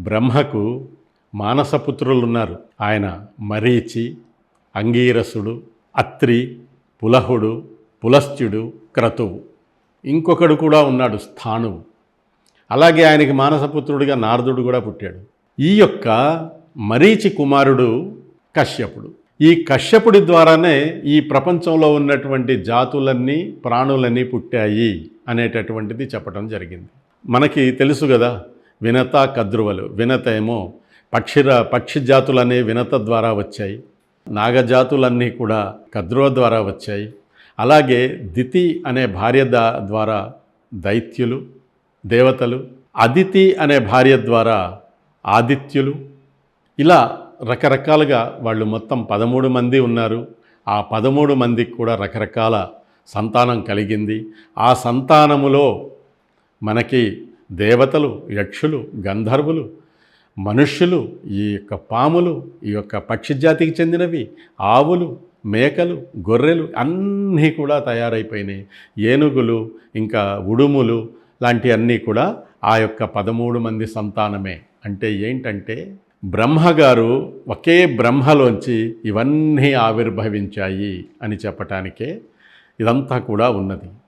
బ్రహ్మకు మానసపుత్రులు ఉన్నారు ఆయన మరీచి అంగీరసుడు అత్రి పులహుడు పులస్త్యుడు క్రతువు. ఇంకొకడు కూడా ఉన్నాడు స్థానువు అలాగే ఆయనకి మానసపుత్రుడిగా నారదుడు కూడా పుట్టాడు. ఈ యొక్క మరీచి కుమారుడు కశ్యపుడు. ఈ కశ్యపుడి ద్వారానే ఈ ప్రపంచంలో ఉన్నటువంటి జాతులన్నీ ప్రాణులన్నీ పుట్టాయి అనేటటువంటిది చెప్పడం జరిగింది. మనకి తెలుసు కదా వినత కద్రువలు వినత ఏమో పక్షిర పక్షి జాతులనే వినత ద్వారా వచ్చాయి. నాగజాతులన్నీ కూడా కద్రువ ద్వారా వచ్చాయి. అలాగే దితి అనే భార్య దా- ద్వారా దైత్యులు దేవతలు అదితి అనే భార్య ద్వారా ఆదిత్యులు. ఇలా రకరకాలుగా వాళ్ళు మొత్తం పదమూడు మంది ఉన్నారు. ఆ పదమూడు మందికి కూడా రకరకాల సంతానం కలిగింది. ఆ సంతానములో మనకి దేవతలు యక్షులు గంధర్వులు మనుష్యులు ఈ యొక్క పాములు ఈ యొక్క పక్షి జాతికి చెందినవి ఆవులు మేకలు గొర్రెలు అన్నీ కూడా తయారైపోయినాయి. ఏనుగులు ఇంకా ఉడుములు లాంటి అన్నీ కూడా ఆ యొక్క పదమూడు మంది సంతానమే. అంటే ఏంటంటే బ్రహ్మగారు ఒకే బ్రహ్మలోంచి ఇవన్నీ ఆవిర్భవించాయి అని చెప్పటానికే ఇదంతా కూడా ఉన్నది.